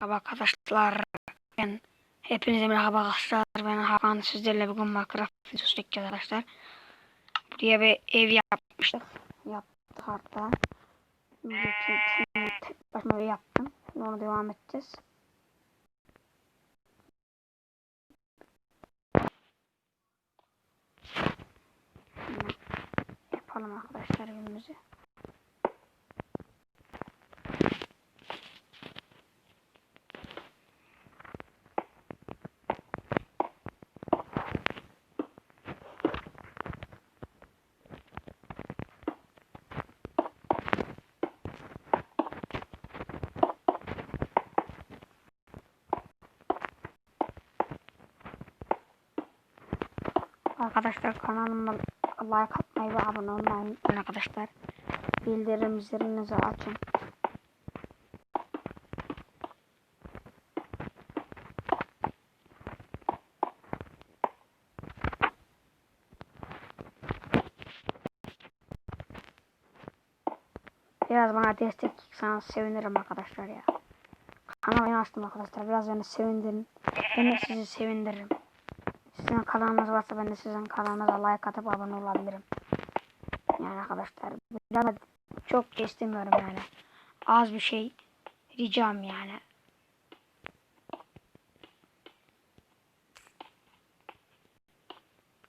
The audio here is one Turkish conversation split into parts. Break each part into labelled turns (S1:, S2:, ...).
S1: Merhaba arkadaşlar. Ben hepinize merhaba arkadaşlar. Ben Hakan sizlerle bugün Minecraft videosu çekeceğiz arkadaşlar. Buraya bir ev yapmıştık. Yaptık hatta. Tek, başıma ev yaptım. Onu devam edeceğiz. Yapalım arkadaşlar evimizi. Arkadaşlar kanalıma like atmayı ve abone olmayı unutmayın arkadaşlar. Bildirim zilinizi açın. Biraz bana destek çıksanız sevinirim arkadaşlar ya. Kanalı açtım arkadaşlar. Biraz beni sevindirin. Ben de sizi sevindiririm. Sizin kanalınız varsa ben de sizin kanalınıza like atıp abone olabilirim. Yani arkadaşlar biraz çok istemiyorum yani. Az bir şey ricam yani.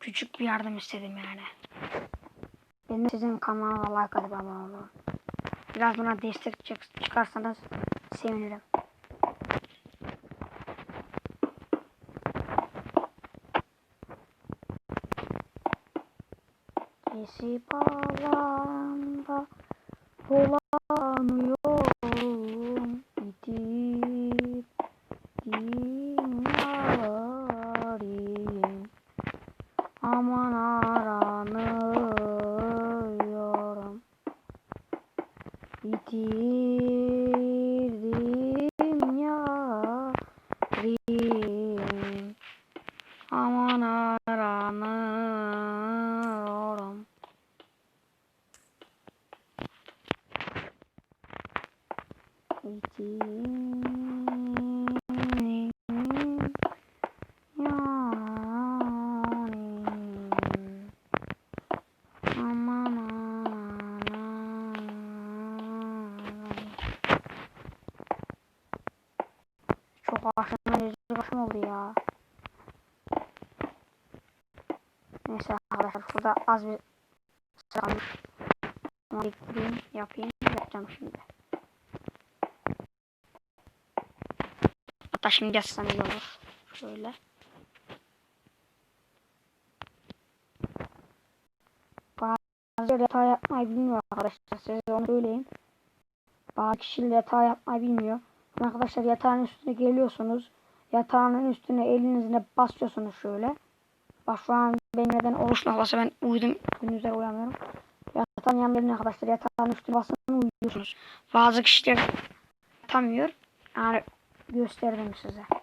S1: Küçük bir yardım istedim yani. Ben de sizin kanalınıza like atıp abone olun. Biraz buna destek çık- çıkarsanız sevinirim. Şifalanma. Dolan. Çok aşırı başım oldu ya. Neyse arkadaşlar şurada az bir sıram onu biriktireyim yapayım yapacağım şimdi. Hatta şimdi yazsam iyi olur. Şöyle. Bazı hata yapmayı bilmiyor arkadaşlar size onu söyleyeyim. Bazı kişiler hata yapmayı bilmiyor. Arkadaşlar yatağın üstüne geliyorsunuz. Yatağın üstüne elinizle basıyorsunuz şöyle. Bak şu an benim neden oluş noktası ben uyudum. Gündüzler uyanmıyorum. Yatağın yanlarına arkadaşlar yatağın üstüne basın uyuyorsunuz. Bazı kişiler yatamıyor. Yani gösterdim size.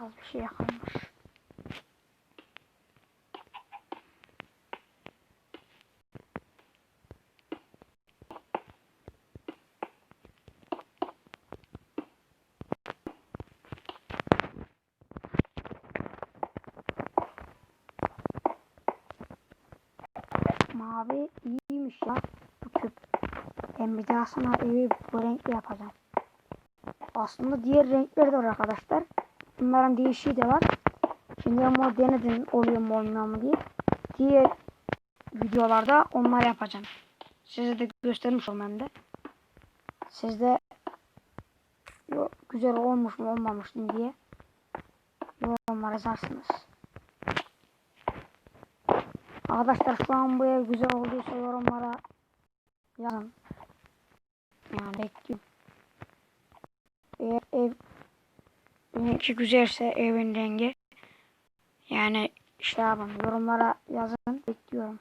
S1: Az bir şey kalmış. Mavi iyiymiş ya bu küp. Ben bir daha sana evi bu renkli yapacağım. Aslında diğer renkleri de var arkadaşlar. Bunların değişiği de var. Şimdi bunu denedim oluyor mu olmuyor mu diye. Diğer videolarda onlar yapacağım. Size de göstermiş olmam de. Siz de yo, güzel olmuş mu olmamış mı diye yorumlar yazarsınız. Arkadaşlar şu an bu ev güzel olduysa yorumlara yazın. Yani bekliyorum. Eğer ev benimki güzelse evin rengi yani şey yapın yorumlara yazın bekliyorum.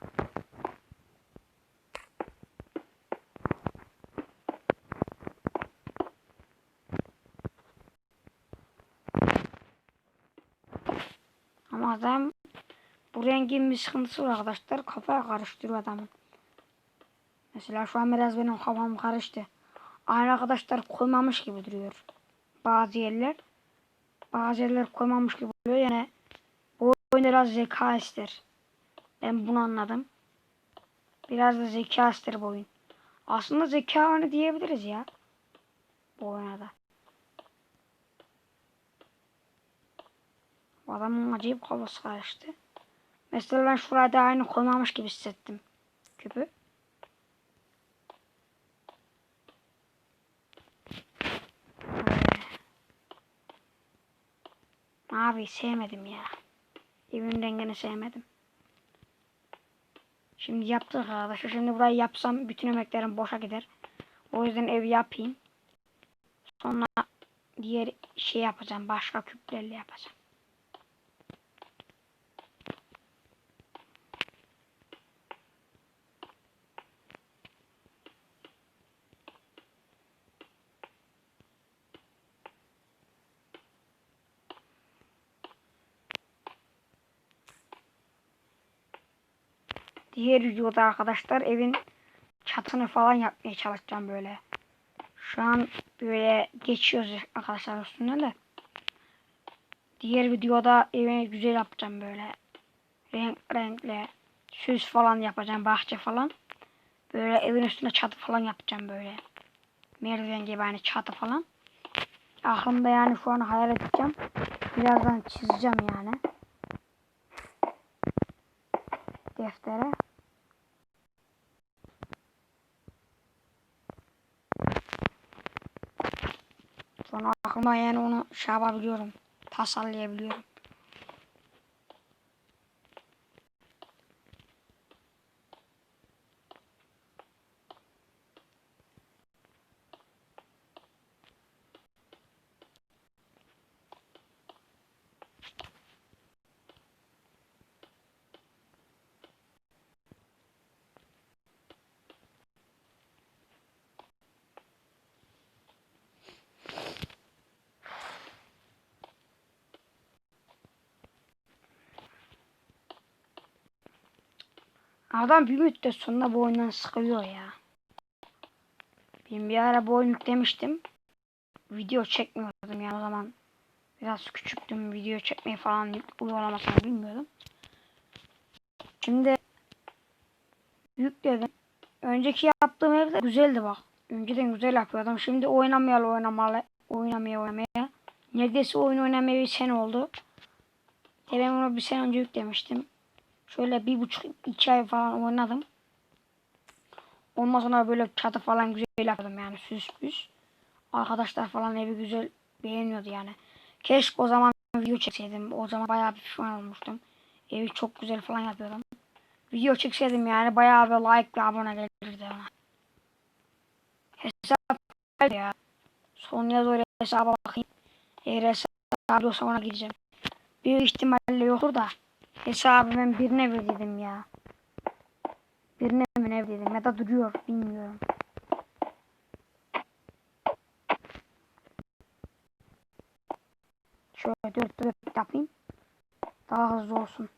S1: Ama adam bu rengin bir sıkıntısı var arkadaşlar. Kafaya karıştırıyor adamın. Mesela şu an biraz benim kafam karıştı. Aynı arkadaşlar koymamış gibi duruyor. Bazı yerler. Bazı yerler koymamış gibi oluyor. Yani bu oyun biraz zeka ister. Ben bunu anladım. Biraz da zeka ister bu oyun. Aslında zeka oyunu diyebiliriz ya. Bu oyuna da. Adamın acayip kafası karıştı. Mesela ben şurada aynı koymamış gibi hissettim. Küpü. Abi sevmedim ya. Evin rengini sevmedim. Şimdi yaptık arkadaşlar. Şimdi burayı yapsam bütün emeklerim boşa gider. O yüzden ev yapayım. Sonra diğer şey yapacağım. Başka küplerle yapacağım. Diğer videoda arkadaşlar evin çatını falan yapmaya çalışacağım böyle. Şu an böyle geçiyoruz arkadaşlar üstüne de. Diğer videoda evi güzel yapacağım böyle. Renk renkli süs falan yapacağım bahçe falan. Böyle evin üstünde çatı falan yapacağım böyle. Merdiven gibi hani çatı falan. Aklımda yani şu an hayal edeceğim. Birazdan çizeceğim yani. Deftere. Sonra aklıma yani onu şey yapabiliyorum. Tasarlayabiliyorum. Adam bir müddet sonra bu oyundan sıkılıyor ya. Ben bir ara bu oyunu yüklemiştim. Video çekmiyordum yani o zaman. Biraz küçüktüm. Video çekmeyi falan uygulamasını bilmiyordum. Şimdi yükledim. Önceki yaptığım evde güzeldi bak. Önceden güzel yapıyordum. Şimdi oynamayalı oynamalı. Oynamaya oynamaya. Neredeyse oyun oynamaya bir sene oldu. E ben onu bir sene önce yüklemiştim. Şöyle bir buçuk iki ay falan oynadım. Ondan sonra böyle çatı falan güzel yaptım yani süs püs. Arkadaşlar falan evi güzel beğeniyordu yani. Keşke o zaman video çekseydim. O zaman bayağı bir pişman olmuştum. Evi çok güzel falan yapıyordum. Video çekseydim yani bayağı bir like ve abone gelirdi ona. Hesap ya. Son yaz öyle hesaba bakayım. Eğer hesap olsa ona gideceğim. Büyük ihtimalle yoktur da. Hesabı ben birine verdiydim ya. Birine mi ne verdiydim ya da duruyor bilmiyorum. Şöyle dört dört yapayım. Daha hızlı olsun.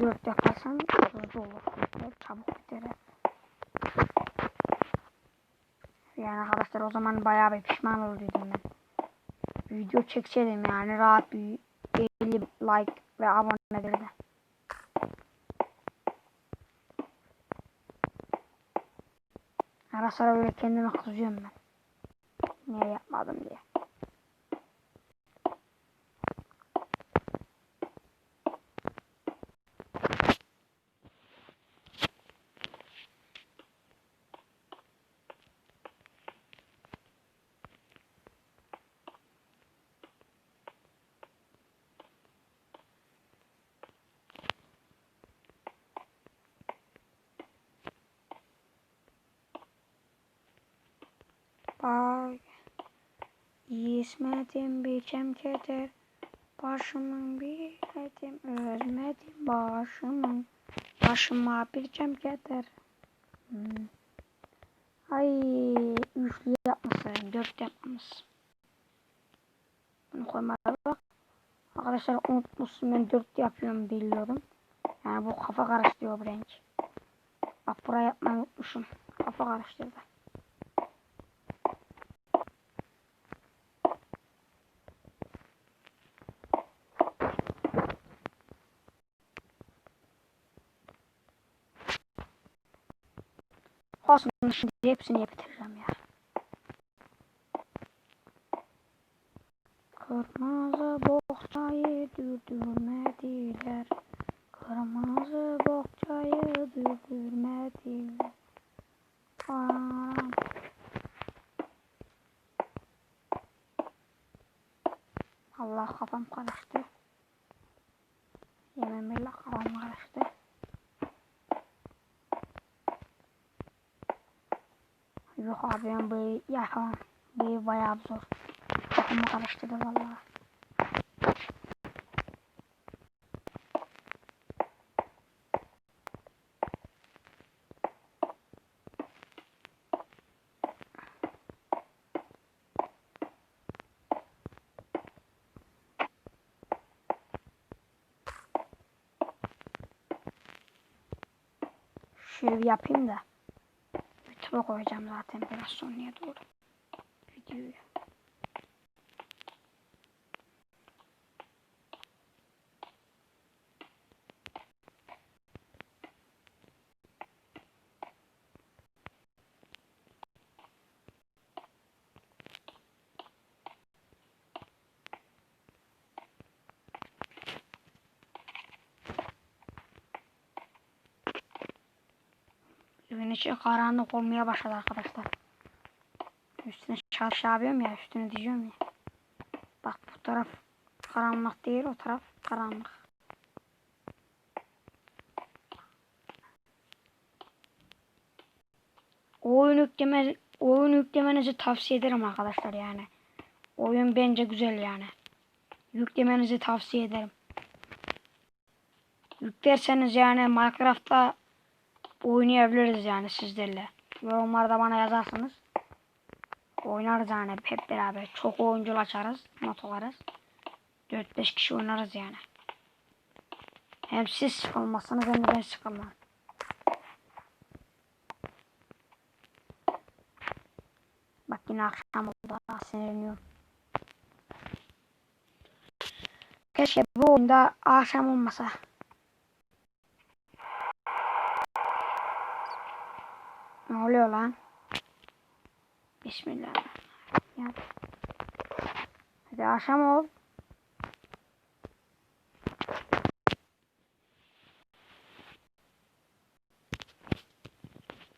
S1: Dört yaparsan hızlı olur. Çabuk biter. Yani arkadaşlar o zaman bayağı bir pişman olduydum ben. Video çekseydim yani rahat bir 50 like ve abone gelirdi. Ara sıra böyle kendime kızıyorum ben. Niye yapmadım diye. İsmetim biçem keder. Başımın biletim özmedim başımın. Başıma biçem keder. Hmm. Ay üçlü yapmasın. Dört yapmamız. Bunu koymaya bak. Arkadaşlar unutmuşsun ben dört yapıyorum biliyorum. Yani bu kafa karıştırıyor bu renk. Bak buraya yapmayı unutmuşum. Kafa karıştırdı. Olsun şimdi hepsini bitireceğim ya. Kırmızı bohçayı dürdürmediler. Kırmızı bohçayı dürdürmediler. Anam. Allah kafam karıştı. Yemin billah kafam karıştı. Ben bu yapamam. Bu bayağı zor. Kafamı karıştırdı vallahi. Şöyle yapayım da. YouTube'a koyacağım zaten biraz sonraya doğru. Videoyu. Evin içi karanlık olmaya başladı arkadaşlar. Üstüne çarşı yapıyorum ya üstüne diyeceğim ya. Bak bu taraf karanlık değil o taraf karanlık. Oyun yükleme, oyun yüklemenizi tavsiye ederim arkadaşlar yani. Oyun bence güzel yani. Yüklemenizi tavsiye ederim. Yüklerseniz yani Minecraft'ta oynayabiliriz yani sizlerle. Yorumlarda bana yazarsanız oynarız yani hep beraber. Çok oyuncu açarız, not alırız. 4-5 kişi oynarız yani. Hem siz sıkılmazsınız hem de ben sıkılmam. Bak yine akşam oldu. Sinirleniyorum. Keşke bu oyunda akşam olmasa. Ne oluyor lan? Bismillah. Hadi akşam ol.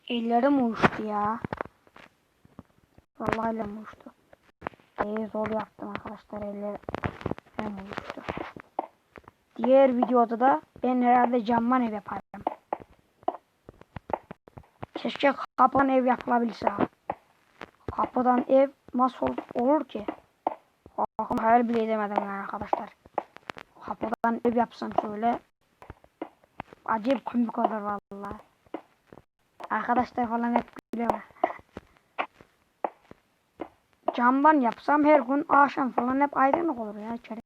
S1: Ellerim uyuştu ya. Vallahi ellerim uyuştu. İyi zor yaptım arkadaşlar ellerim uyuştu. Diğer videoda da ben herhalde camman ev yaparım. Keşke kapıdan ev yapılabilse. Kapıdan ev nasıl olur ki? Bakın hayal bile edemedim yani arkadaşlar. Kapıdan ev yapsam şöyle. Acayip komik olur vallahi. Arkadaşlar falan hep gülüyor. Camdan yapsam her gün akşam falan hep aydınlık olur ya içeri.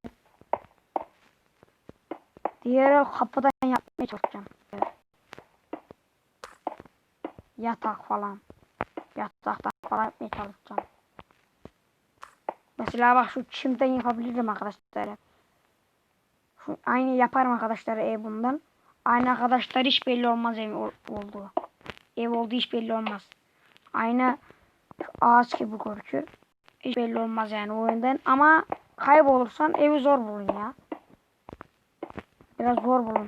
S1: Diğer kapıdan yapmaya çalışacağım. Yatak falan. Yataktan falan yapmaya çalışacağım. Mesela bak şu çimden yapabilirim arkadaşlar. Şu aynı yaparım arkadaşlar ev bundan. Aynı arkadaşlar hiç belli olmaz ev ol- olduğu. Ev olduğu hiç belli olmaz. Aynı ağaç gibi görünür. Hiç belli olmaz yani oyundan ama kaybolursan evi zor bulun ya. Biraz zor bulun.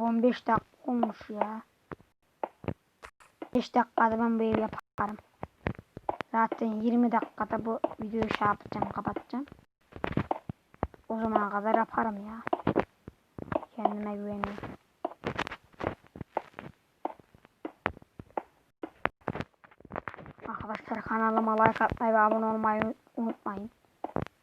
S1: 15 dakika olmuş ya. 5 dakikada ben bu yaparım. Zaten 20 dakikada bu videoyu şey yapacağım, kapatacağım. O zamana kadar yaparım ya. Kendime güveniyorum. Arkadaşlar kanalıma like atmayı ve abone olmayı unutmayın.